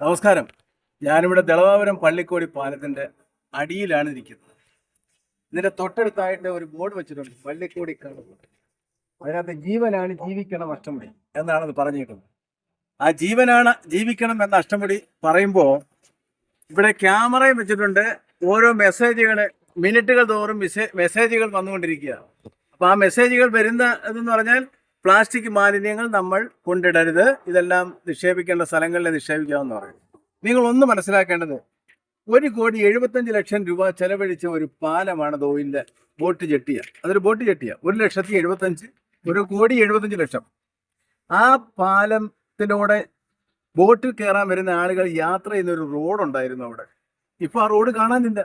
നമസ്കാരം. ഞാനിവിടെ ദളവാപുരം പള്ളിക്കോടി പാലത്തിന്റെ അടിയിലാണ് ഇരിക്കുന്നത്. ഇതിന്റെ തൊട്ടടുത്തായിട്ട് ഒരു ബോർഡ് വെച്ചിട്ടുണ്ട്. പള്ളിക്കോടി കടവ്. അതിനകത്ത് ജീവനാണ് ജീവിക്കണം അഷ്ടമുടി എന്നാണ് അത് പറഞ്ഞിരിക്കുന്നത്. ആ ജീവനാണ് ജീവിക്കണം എന്ന അഷ്ടമുടി പറയുമ്പോൾ ഇവിടെ ക്യാമറയും വെച്ചിട്ടുണ്ട്. ഓരോ മെസ്സേജുകൾ മിനിറ്റുകൾ തോറും മെസ്സേജുകൾ വന്നുകൊണ്ടിരിക്കുക അപ്പൊ ആ മെസ്സേജുകൾ വരുന്ന ഇതെന്ന് പറഞ്ഞാൽ പ്ലാസ്റ്റിക് മാലിന്യങ്ങൾ നമ്മൾ കൊണ്ടിടരുത്. ഇതെല്ലാം നിക്ഷേപിക്കേണ്ട സ്ഥലങ്ങളിൽ നിക്ഷേപിക്കാമെന്ന് പറയും. നിങ്ങൾ ഒന്ന് മനസ്സിലാക്കേണ്ടത് ഒരു കോടി എഴുപത്തഞ്ച് ലക്ഷം രൂപ ചെലവഴിച്ച ഒരു പാലമാണ് ദോയിലെ ബോട്ട് ജെട്ടിയ. അതൊരു ബോട്ട് ജെട്ടിയ. ഒരു ലക്ഷത്തി എഴുപത്തഞ്ച് ഒരു കോടി എഴുപത്തഞ്ച് ലക്ഷം. ആ പാലത്തിലൂടെ ബോട്ടിൽ കയറാൻ വരുന്ന ആളുകൾ യാത്ര ചെയ്യുന്ന ഒരു ഉണ്ടായിരുന്നു അവിടെ. ഇപ്പൊ ആ റോഡ് കാണാനില്ല.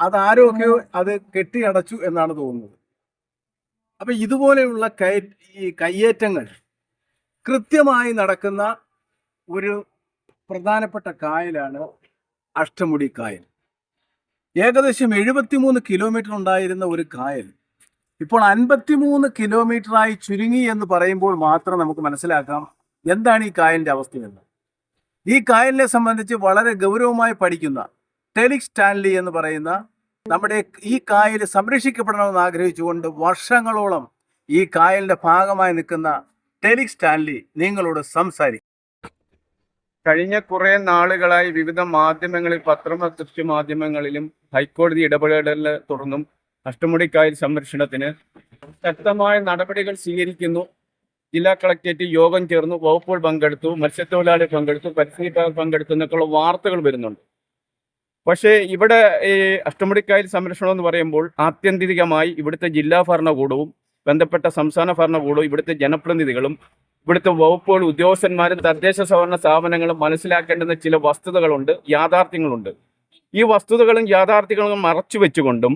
അത് ആരൊക്കെയോ അത് കെട്ടി അടച്ചു എന്നാണ് തോന്നുന്നത്. അപ്പൊ ഇതുപോലെയുള്ള കയ ഈ കയ്യേറ്റങ്ങൾ കൃത്യമായി നടക്കുന്ന ഒരു പ്രധാനപ്പെട്ട കായലാണ് അഷ്ടമുടി കായൽ. ഏകദേശം എഴുപത്തിമൂന്ന് കിലോമീറ്റർ ഉണ്ടായിരുന്ന ഒരു കായൽ. ഇപ്പോൾ അൻപത്തിമൂന്ന് കിലോമീറ്ററായി ചുരുങ്ങി എന്ന് പറയുമ്പോൾ മാത്രം നമുക്ക് മനസ്സിലാക്കാം എന്താണ് ഈ കായലിന്റെ അവസ്ഥയെന്ന് ഈ കായലിനെ സംബന്ധിച്ച് വളരെ ഗൗരവമായി പഠിക്കുന്ന ടെലിക് സ്റ്റാൻലി എന്ന് പറയുന്ന നമ്മുടെ ഈ കായൽ സംരക്ഷിക്കപ്പെടണമെന്ന് ആഗ്രഹിച്ചുകൊണ്ട് വർഷങ്ങളോളം ഈ കായലിന്റെ ഭാഗമായി നിൽക്കുന്ന ടെലിക് സ്റ്റാൻലി നിങ്ങളോട് സംസാരിക്കും. കഴിഞ്ഞ കുറെ നാളുകളായി വിവിധ മാധ്യമങ്ങളിൽ പത്രമ ദൃശ്യ മാധ്യമങ്ങളിലും ഹൈക്കോടതി ഇടപെടലിനെ തുടർന്നും അഷ്ടമുടിക്കായൽ സംരക്ഷണത്തിന് ശക്തമായ നടപടികൾ സ്വീകരിക്കുന്നു. ജില്ലാ കളക്ടറേറ്റ് യോഗം ചേർന്നു വകുപ്പുകൾ പങ്കെടുത്തു മത്സ്യത്തൊഴിലാളികൾ പങ്കെടുത്തു പരിസ്ഥിതി പങ്കെടുത്തു എന്നൊക്കെയുള്ള വാർത്തകൾ വരുന്നുണ്ട്. പക്ഷേ ഇവിടെ ഈ അഷ്ടമുടിക്കായൽ സംരക്ഷണം എന്ന് പറയുമ്പോൾ ആത്യന്തികമായി ഇവിടുത്തെ ജില്ലാ ഭരണകൂടവും ബന്ധപ്പെട്ട സംസ്ഥാന ഭരണകൂടവും ഇവിടുത്തെ ജനപ്രതിനിധികളും ഇവിടുത്തെ വകുപ്പുകൾ ഉദ്യോഗസ്ഥന്മാരും തദ്ദേശ സ്വയംഭരണ സ്ഥാപനങ്ങളും മനസ്സിലാക്കേണ്ടുന്ന ചില വസ്തുതകളുണ്ട് യാഥാർത്ഥ്യങ്ങളുണ്ട്. ഈ വസ്തുതകളും യാഥാർത്ഥ്യങ്ങളും മറച്ചു വെച്ചുകൊണ്ടും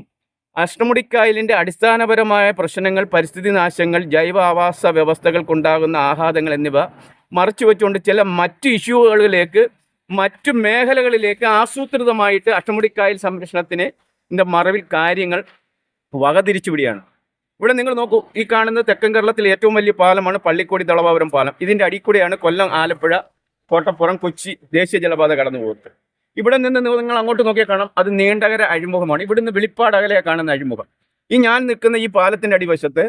അഷ്ടമുടിക്കായലിന്റെ അടിസ്ഥാനപരമായ പ്രശ്നങ്ങൾ പരിസ്ഥിതി നാശങ്ങൾ ജൈവ ആവാസ വ്യവസ്ഥകൾക്കുണ്ടാകുന്ന ആഘാതങ്ങൾ എന്നിവ മറച്ചു വെച്ചുകൊണ്ട് ചില മറ്റു ഇഷ്യൂകളിലേക്ക് മറ്റു മേഖലകളിലേക്ക് ആസൂത്രിതമായിട്ട് അഷ്ടമുടിക്കായൽ സംരക്ഷണത്തിന് മറവിൽ കാര്യങ്ങൾ വകതിരിച്ചുവിടുകയാണ് ഇവിടെ നിങ്ങൾ നോക്കൂ ഈ കാണുന്ന തെക്കൻ കേരളത്തിലെ ഏറ്റവും വലിയ പാലമാണ് പള്ളിക്കോടി തളവാപുരം പാലം. ഇതിന്റെ അടിക്കൂടെയാണ് കൊല്ലം ആലപ്പുഴ കോട്ടപ്പുറം കൊച്ചി ദേശീയ ജലപാത കടന്നു പോകുന്നത് ഇവിടെ നിന്ന് നിങ്ങൾ അങ്ങോട്ട് നോക്കിയാൽ കാണാം അത് നീണ്ടകര അഴിമുഖമാണ്. ഇവിടുന്ന് വെളിപ്പാട് അകലെ കാണുന്ന അഴിമുഖം. ഈ ഞാൻ നിൽക്കുന്ന ഈ പാലത്തിന്റെ അടിവശത്ത്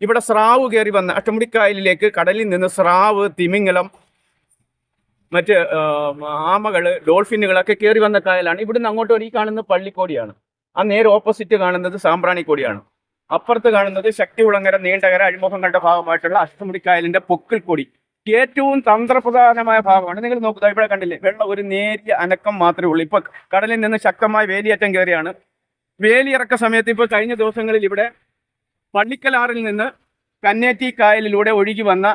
ഇവിടെ സ്രാവ് കയറി വന്ന അട്ടമുടിക്കായലിലേക്ക് കടലിൽ നിന്ന് സ്രാവ് തിമിങ്ങലം മറ്റ് ആമകൾ ഡോൾഫിനുകളൊക്കെ കയറി വന്ന കായലാണ്. ഇവിടുന്ന് അങ്ങോട്ട് ഒരു ഈ പള്ളിക്കോടിയാണ്. ആ നേരെ ഓപ്പോസിറ്റ് കാണുന്നത് സാമ്പ്രാണിക്കോടിയാണ് അപ്പുറത്ത് കാണുന്നത് ശക്തികുളങ്ങര നീണ്ടകര അഴിമുഖം കണ്ട ഭാഗമായിട്ടുള്ള അഷ്ടമുടിക്കായലിന്റെ പൊക്കിൽ കൊടി. ഏറ്റവും തന്ത്രപ്രധാനമായ ഭാഗമാണ്. നിങ്ങൾ നോക്കുക ഇവിടെ കണ്ടില്ലേ? വെള്ളം ഒരു നേരിയ അനക്കം മാത്രമേ ഉള്ളൂ. ഇപ്പൊ കടലിൽ നിന്ന് ശക്തമായ വേലിയേറ്റം കയറിയാണ്. വേലിയിറക്ക സമയത്ത് ഇപ്പോൾ കഴിഞ്ഞ ദിവസങ്ങളിൽ ഇവിടെ പള്ളിക്കലാറിൽ നിന്ന് കന്നേറ്റി കായലിലൂടെ ഒഴുകി വന്ന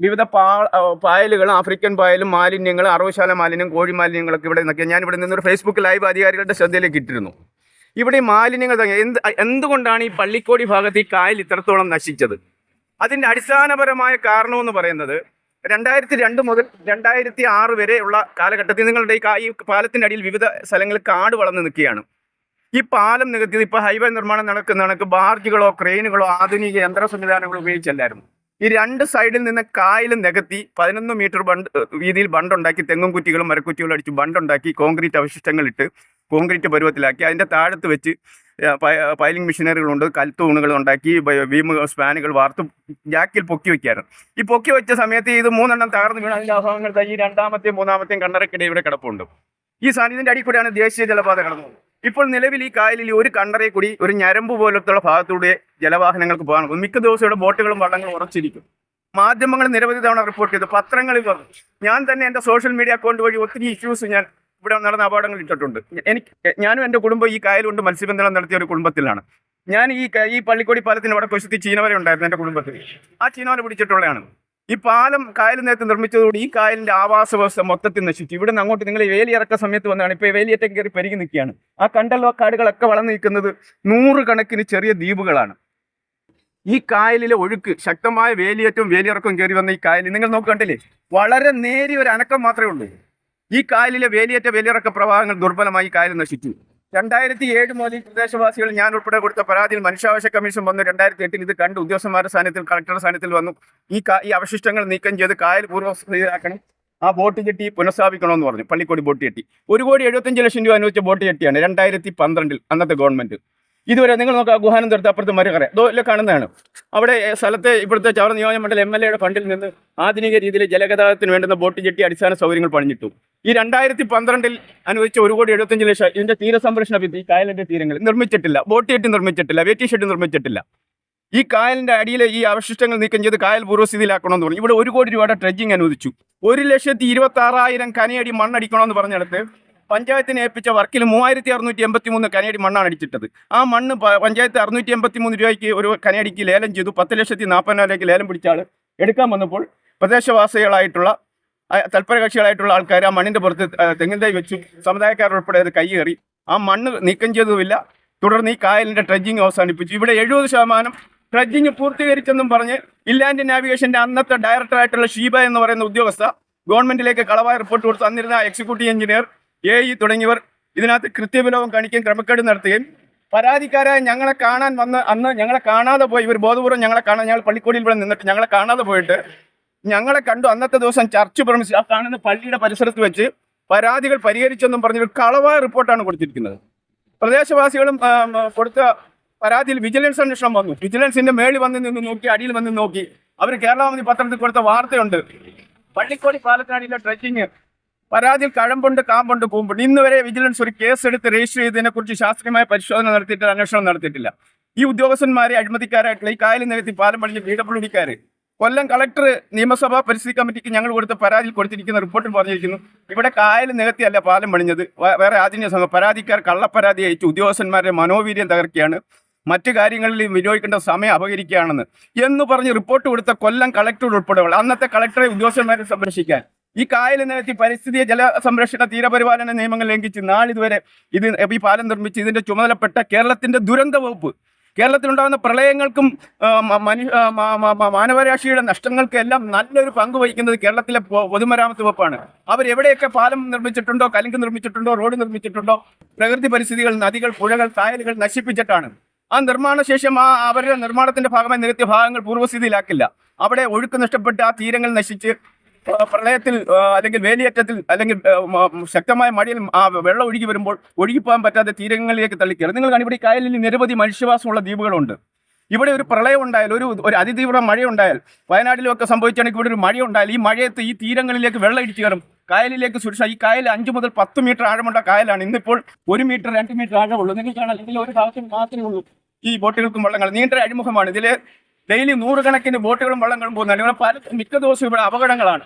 വിവിധ പാ ആ, പായലുകളും ആഫ്രിക്കൻ പായലും മാലിന്യങ്ങൾ അറവുശാല മാലിന്യം കോഴി മാലിന്യങ്ങളൊക്കെ ഇവിടെ നിന്നൊക്കെ ഞാൻ ഇവിടെ നിന്നൊരു ഫേസ്ബുക്ക് ലൈവ് അധികാരികളുടെ ശ്രദ്ധയിലേക്ക് ഇട്ടിരുന്നു. ഇവിടെ മാലിന്യങ്ങൾ എന്ത് എന്തുകൊണ്ടാണ് ഈ പള്ളിക്കോടി ഭാഗത്ത് ഈ കായൽ ഇത്രത്തോളം നശിച്ചത്? അതിന്റെ അടിസ്ഥാനപരമായ കാരണമെന്ന് പറയുന്നത് രണ്ടായിരത്തി രണ്ട് മുതൽ രണ്ടായിരത്തി ആറ് വരെയുള്ള കാലഘട്ടത്തിൽ നിങ്ങളുടെ ഈ പാലത്തിന്റെ ഈ പാലത്തിന്റെ അടിയിൽ വിവിധ സ്ഥലങ്ങളിൽ കാട് വളർന്നു നിൽക്കുകയാണ്. ഈ പാലം നികത്തിയത് ഇപ്പോൾ ഹൈവേ നിർമ്മാണം നടക്കുന്ന കണക്ക് ബാർജുകളോ ക്രെയിനുകളോ ആധുനിക യന്ത്ര സംവിധാനങ്ങളോ ഉപയോഗിച്ചല്ലായിരുന്നു. ഈ രണ്ട് സൈഡിൽ നിന്ന് കായൽ നികത്തി പതിനൊന്ന് മീറ്റർ ബണ്ട് വീതിയിൽ ബണ്ടുണ്ടാക്കി തെങ്ങും കുറ്റികളും മരക്കുറ്റികളും അടിച്ച് ബണ്ടുണ്ടാക്കി കോൺക്രീറ്റ് അവശിഷ്ടങ്ങൾ ഇട്ട് കോൺക്രീറ്റ് പരുവത്തിലാക്കി. അതിന്റെ താഴത്ത് വെച്ച് പൈലിംഗ് മെഷീനറികളുണ്ട് കൽത്തൂണുകൾ ഉണ്ടാക്കി ബീം സ്പാനുകൾ വാർത്ത് ജാക്കിൽ പൊക്കി വയ്ക്കാറ് ഈ പൊക്കി വെച്ച സമയത്ത് ഇത് മൂന്നെണ്ണം തകർന്ന് വീണ്. അതിന്റെ അഭാവങ്ങൾ ഈ രണ്ടാമത്തെയും മൂന്നാമത്തെയും കണ്ണറക്കിടെ ഇവിടെ കിടപ്പുണ്ട്. ഈ സാന്നിധ്യത്തിന്റെ അടി കൂടെയാണ് ദേശീയ ജലപാത കടന്നു ഇപ്പോൾ നിലവിൽ ഈ കായലിൽ ഒരു കണ്ടറയിൽ കൂടി ഒരു ഞരമ്പ് പോലത്തുള്ള ഭാഗത്തൂടെ ജലവാഹനങ്ങൾക്ക് പോകാൻ പോകും മിക്ക ദിവസവും ഇവിടെ ബോട്ടുകളും വള്ളങ്ങളും ഉറച്ചിരിക്കും. മാധ്യമങ്ങൾ നിരവധി തവണ റിപ്പോർട്ട് ചെയ്തു. പത്രങ്ങളിൽ വന്നു. ഞാൻ തന്നെ എന്റെ സോഷ്യൽ മീഡിയ അക്കൗണ്ട് വഴി ഒത്തിരി ഇഷ്യൂസ് ഞാൻ ഇവിടെ നടന്ന അപകടങ്ങൾ ഇട്ടിട്ടുണ്ട്. എനിക്ക് ഞാനും എന്റെ കുടുംബം ഈ കായൽ കൊണ്ട് മത്സ്യബന്ധനം നടത്തിയ ഒരു കുടുംബത്തിലാണ്. ഞാൻ ഈ ഈ പള്ളിക്കോടി പാലത്തിന് അവിടെ കൊശത്തി ചീനവരെ ഉണ്ടായിരുന്നു എന്റെ കുടുംബത്തിൽ. ആ ചീനവരെ പിടിച്ചിട്ടുള്ളതാണ്. ഈ പാലം കായൽ നേരത്തെ നിർമ്മിച്ചതോടെ ഈ കായലിന്റെ ആവാസ വ്യവസ്ഥ മൊത്തത്തിൽ നശിച്ചു. ഇവിടെ നിന്ന് അങ്ങോട്ട് നിങ്ങൾ വേലിയിറക്ക സമയത്ത് വന്നതാണ് ഇപ്പോൾ വേലിയേറ്റം കയറി പെരുകി നിൽക്കുകയാണ്. ആ കണ്ടല്ലോ കാടുകളൊക്കെ വളർന്നു നിൽക്കുന്നത് നൂറുകണക്കിന് ചെറിയ ദ്വീപുകളാണ്. ഈ കായലിലെ ഒഴുക്ക് ശക്തമായ വേലിയേറ്റവും വേലിയിറക്കവും കയറി വന്ന ഈ കായലിൽ നിങ്ങൾ നോക്കണ്ടില്ലേ വളരെ നേരിയ ഒരു അനക്കം മാത്രമേ ഉള്ളൂ. ഈ കായലിലെ വേലിയേറ്റ വേലിയിറക്ക പ്രവാഹങ്ങൾ ദുർബലമായി കായൽ നശിച്ചു. രണ്ടായിരത്തി ഏഴ് മുതൽ പ്രദേശവാസികൾ ഞാൻ ഉൾപ്പെടെ കൊടുത്ത പരാതിയിൽ മനുഷ്യാവകാശ കമ്മീഷൻ വന്നു. രണ്ടായിരത്തി എട്ടിൽ ഇത് കണ്ട് ഉദ്യോഗസ്ഥന്മാരുടെ സാന്നിധ്യത്തിൽ കളക്ടറുടെ സാന്നിധ്യത്തിൽ വന്നു. ഈ ഈ അവശിഷ്ടങ്ങൾ നീക്കം ചെയ്ത് കായൽ പൂർവസ്ഥിതിയാക്കണം ആ ബോട്ട് ജെട്ടി പുനഃസ്ഥാപിക്കണമെന്ന് പറഞ്ഞു. പള്ളിക്കോടി ബോട്ട് ജെട്ടി ഒരു കോടി എഴുപത്തഞ്ച് ലക്ഷം രൂപ അനുവദിച്ച ബോട്ട് ജെട്ടിയാണ് രണ്ടായിരത്തി പന്ത്രണ്ടിൽ അന്നത്തെ ഗവൺമെന്റ്. ഇതുവരെ നിങ്ങൾ നോക്കുക ഗുഹാനന്തരത്ത് അപ്പുറത്ത് മരുകര. ഇതോ ഇല്ല കാണുന്നതാണ്. അവിടെ സ്ഥലത്തെ ഇവിടുത്തെ ചവറ നിയോജകമണ്ഡലം എം എൽ എയുടെ ഫണ്ടിൽ നിന്ന് ആധുനിക രീതിയിൽ ജലഗതാഗതത്തിന് വേണ്ടുന്ന ബോട്ട് ജെട്ടി അടിസ്ഥാന സൗകര്യങ്ങൾ പണിഞ്ഞിട്ടു. ഈ രണ്ടായിരത്തി പന്ത്രണ്ടിൽ അനുവദിച്ച ഒരു കോടി എഴുപത്തഞ്ച് ലക്ഷം ഇതിന്റെ തീരസംരക്ഷണ വിധി കായലിന്റെ തീരങ്ങൾ നിർമ്മിച്ചിട്ടില്ല. ബോട്ട് ജെട്ടി നിർമ്മിച്ചിട്ടില്ല വേറ്റി ഷെഡ് നിർമ്മിച്ചിട്ടില്ല. ഈ കായലിന്റെ അടിയിലെ ഈ അവശിഷ്ടങ്ങൾ നീക്കം ചെയ്ത് കായൽ പൂർവസ്ഥിതിയിലാക്കണമെന്ന് പറഞ്ഞു. ഇവിടെ ഒരു കോടി രൂപയുടെ ട്രെഡ്ജിങ് അനുവദിച്ചു. ഒരു ലക്ഷത്തി ഇരുപത്തി ആറായിരം കനയടി മണ്ണടിക്കണമെന്ന് പറഞ്ഞെടുത്ത് പഞ്ചായത്തിനെ ഏൽപ്പിച്ച വർക്കിൽ മൂവായിരത്തി അറുന്നൂറ്റി എൺപത്തി മൂന്ന് കനയടി മണ്ണാണ് അടിച്ചിട്ടത് ആ മണ്ണ് പഞ്ചായത്ത് അറുന്നൂറ്റി എൺപത്തി മൂന്ന് രൂപയ്ക്ക് ഒരു കനേടിക്ക് ലേലം ചെയ്തു. പത്ത് ലക്ഷത്തി നാൽപ്പതിനായിരക്ക് ലേലം പിടിച്ചാൾ എടുക്കാൻ വന്നപ്പോൾ പ്രദേശവാസികളായിട്ടുള്ള തൽപരകക്ഷികളായിട്ടുള്ള ആൾക്കാർ ആ മണ്ണിന്റെ പുറത്ത് തെങ്ങിൻ തൈ വെച്ചു. സമുദായക്കാർ ഉൾപ്പെടെ അത് കൈയേറി. ആ മണ്ണ് നീക്കം ചെയ്തതുമില്ല. തുടർന്ന് ഈ കായലിന്റെ ട്രെഡ്ജിങ് അവസാനിപ്പിച്ചു. ഇവിടെ എഴുപത് ശതമാനം ട്രെഡ്ജിങ് പൂർത്തീകരിച്ചെന്നും പറഞ്ഞ് ഇല്ലാൻഡ് നാവിഗേഷന്റെ അന്നത്തെ ഡയറക്ടറായിട്ടുള്ള ഷീബ എന്ന് പറയുന്ന ഉദ്യോഗസ്ഥ ഗവൺമെന്റിലേക്ക് കളവായ റിപ്പോർട്ട് കൊടുത്ത് അന്നിരുന്ന എക്സിക്യൂട്ടീവ് എഞ്ചിനീയർ എ ഇ തുടങ്ങിയവർ ഇതിനകത്ത് കൃത്യവിലോപം കാണിക്കുകയും ക്രമക്കേട് നടത്തുകയും പരാതിക്കാരായ ഞങ്ങളെ കാണാൻ വന്ന് അന്ന് ഞങ്ങളെ കാണാതെ പോയി ഇവർ ബോധപൂർവം ഞങ്ങളെ കാണാൻ ഞങ്ങൾ പള്ളിക്കോടിയിൽ ഇവിടെ നിന്നിട്ട് ഞങ്ങളെ കാണാതെ പോയിട്ട് ഞങ്ങളെ കണ്ടു അന്നത്തെ ദിവസം ചർച്ച് പ്രമിസ് ആ കാണുന്ന പള്ളിയുടെ പരിസരത്ത് വെച്ച് പരാതികൾ പരിഹരിച്ചെന്നും പറഞ്ഞൊരു കളവായ റിപ്പോർട്ടാണ് കൊടുത്തിരിക്കുന്നത്. പ്രദേശവാസികളും കൊടുത്ത പരാതിയിൽ വിജിലൻസ് അന്വേഷണം വന്നു. വിജിലൻസിന്റെ മേളിൽ വന്ന് നിന്ന് നോക്കി അടിയിൽ വന്ന് നോക്കി. അവർ കേരളാമതി പത്രത്തിൽ കൊടുത്ത വാർത്തയുണ്ട്. പള്ളിക്കോടി പാലക്കാടിലെ ട്രക്കിങ് പരാതിയിൽ കഴമ്പുണ്ട് കാമ്പുണ്ട് കൂമ്പുണ്ട് ഇന്ന് വരെ വിജിലൻസ് ഒരു കേസ് എടുത്ത് രജിസ്റ്റർ ചെയ്തതിനെ കുറിച്ച് ശാസ്ത്രീയമായ പരിശോധന നടത്തിയിട്ട് അന്വേഷണം നടത്തിയിട്ടില്ല. ഈ ഉദ്യോഗസ്ഥന്മാരെ അഴിമതിക്കാരായിട്ടുള്ള ഈ കായലിൽ നികത്തി പാലം പണിഞ്ഞ ബി ഡബ്ല്യു കൊല്ലം കളക്ടർ നിയമസഭാ പരിസ്ഥിതി കമ്മിറ്റിക്ക് ഞങ്ങൾ കൊടുത്ത പരാതിയിൽ കൊടുത്തിരിക്കുന്ന റിപ്പോർട്ടിൽ പറഞ്ഞിരിക്കുന്നു ഇവിടെ കായൽ നികത്തിയല്ല പാലം പണിഞ്ഞത്. വേറെ ആധുനിക സംഘം പരാതിക്കാർ കള്ളപ്പരാതി അയച്ചു ഉദ്യോഗസ്ഥന്മാരുടെ മനോവീര്യം തകർക്കുകയാണ്. മറ്റു കാര്യങ്ങളിൽ വിനിയോഗിക്കേണ്ട സമയം അപകരിക്കുകയാണെന്ന് എന്ന് പറഞ്ഞ് റിപ്പോർട്ട് കൊടുത്ത കൊല്ലം കളക്ടർ ഉൾപ്പെടെയുള്ള അന്നത്തെ കളക്ടറെ ഉദ്യോഗസ്ഥന്മാരെ സംരക്ഷിക്കാൻ ഈ കായൽ നിരത്തി പരിസ്ഥിതി ജലസംരക്ഷണ തീരപരിപാലന നിയമങ്ങൾ ലംഘിച്ച് നാളിതുവരെ ഇത് ഈ പാലം നിർമ്മിച്ച് ഇതിന്റെ ചുമതലപ്പെട്ട കേരളത്തിന്റെ ദുരന്ത വകുപ്പ് കേരളത്തിലുണ്ടാകുന്ന പ്രളയങ്ങൾക്കും മനുഷ്യ മാനവരാശിയുടെ നഷ്ടങ്ങൾക്കും എല്ലാം നല്ലൊരു പങ്ക് വഹിക്കുന്നത് കേരളത്തിലെ പൊതുമരാമത്ത് വകുപ്പാണ്. അവർ എവിടെയൊക്കെ പാലം നിർമ്മിച്ചിട്ടുണ്ടോ കലിങ്ക് നിർമ്മിച്ചിട്ടുണ്ടോ റോഡ് നിർമ്മിച്ചിട്ടുണ്ടോ പ്രകൃതി പരിസ്ഥിതികൾ നദികൾ പുഴകൾ കായലുകൾ നശിപ്പിച്ചിട്ടാണ്. ആ നിർമ്മാണ ശേഷം ആ അവരുടെ നിർമ്മാണത്തിന്റെ ഭാഗമായി നിരത്തിയ ഭാഗങ്ങൾ പൂർവസ്ഥിതിയിലാക്കില്ല. അവിടെ ഒഴുക്ക് നഷ്ടപ്പെട്ട് ആ തീരങ്ങൾ നശിച്ച് പ്രളയത്തിൽ അല്ലെങ്കിൽ വേലിയേറ്റത്തിൽ അല്ലെങ്കിൽ ശക്തമായ മഴയിൽ ആ വെള്ളം ഒഴുകി വരുമ്പോൾ ഒഴുകിപ്പോകാൻ പറ്റാതെ തീരങ്ങളിലേക്ക് തള്ളിക്കയറി. നിങ്ങൾ ഇവിടെ കായലിൽ നിരവധി മനുഷ്യവാസമുള്ള ദ്വീപുകളുണ്ട്. ഇവിടെ ഒരു പ്രളയം ഉണ്ടായാൽ ഒരു ഒരു അതിതീവ്ര മഴയുണ്ടായാൽ വയനാട്ടിലൊക്കെ സംഭവിച്ചാണെങ്കിൽ ഇവിടെ ഒരു മഴ ഉണ്ടായാൽ ഈ മഴയത്ത് ഈ തീരങ്ങളിലേക്ക് വെള്ളം ഇടിച്ചു കയറും. കായലിലേക്ക് സുരക്ഷ ഈ കായൽ അഞ്ചു മുതൽ പത്ത് മീറ്റർ ആഴമുള്ള കായലാണ്. ഇന്നിപ്പോൾ ഒരു മീറ്റർ രണ്ട് മീറ്റർ ആഴമുള്ളൂ. നിങ്ങൾക്കാണ് അല്ലെങ്കിൽ ഒരു ഭാഗത്ത് മാത്രമേ ഉള്ളൂ ഈ ബോട്ടുകൾക്കും വള്ളങ്ങൾ നീണ്ട അഴിമുഖമാണ്. ഇതിൽ ഡെയിലി നൂറുകണക്കിന് ബോട്ടുകളും വള്ളങ്ങളും പോകുന്നു അല്ലെങ്കിൽ പല മിക്ക ദിവസവും ഇവിടെ അപകടങ്ങളാണ്.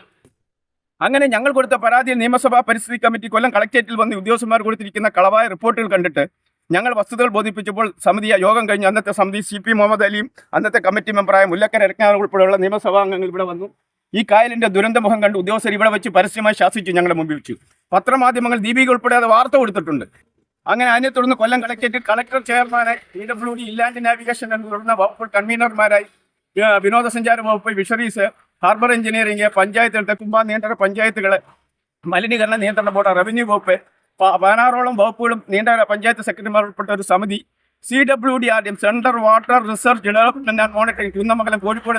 അങ്ങനെ ഞങ്ങൾ കൊടുത്ത പരാതിയിൽ നിയമസഭാ പരിസ്ഥിതി കമ്മിറ്റി കൊല്ലം കളക്ടറേറ്റിൽ വന്ന് ഉദ്യോഗസ്ഥന്മാർ കൊടുത്തിരിക്കുന്ന കളവായ റിപ്പോർട്ടുകൾ കണ്ടിട്ട് ഞങ്ങൾ വസ്തുതകൾ ബോധിപ്പിച്ചപ്പോൾ സമിതി യോഗം കഴിഞ്ഞ് അന്നത്തെ സമിതി സി പി മുഹമ്മദ് അലിയും അന്നത്തെ കമ്മിറ്റി മെമ്പറായ മുല്ലക്കര ഇറക്കാൻ ഉൾപ്പെടെയുള്ള നിയമസഭാ അംഗങ്ങൾ ഇവിടെ വന്നു. ഈ കായലിന്റെ ദുരന്തമുഖം കണ്ട് ഉദ്യോഗസ്ഥർ ഇവിടെ വെച്ച് പരസ്യമായി ശാസിച്ചു ഞങ്ങളുടെ മുമ്പിൽ വെച്ചു. പത്രമാധ്യമങ്ങൾ ദീപിക ഉൾപ്പെടെ അത് വാർത്ത കൊടുത്തിട്ടുണ്ട്. അങ്ങനെ അതിനെ തുടർന്ന് കൊല്ലം കളക്ടറേറ്റ് കളക്ടർ ചെയർമാനായി P W D inland navigation എന്ന് തുടർന്ന വകുപ്പ് കൺവീനർമാരായി വിനോദസഞ്ചാര വകുപ്പ് ഫിഷറീസ് ഹാർബർ എഞ്ചിനീയറിംഗ് പഞ്ചായത്തുകൾ തെക്കുമ്പ നിയന്ത്രണ പഞ്ചായത്തുകൾ മലിനീകരണ നിയന്ത്രണ ബോർഡ് റവന്യൂ വകുപ്പ് പതിനാറോളം വകുപ്പുകളും നീണ്ട പഞ്ചായത്ത് സെക്രട്ടറിമാർ ഉൾപ്പെട്ട ഒരു സമിതി C W D M central water research development and monitoring Kunnamangalam Kozhikode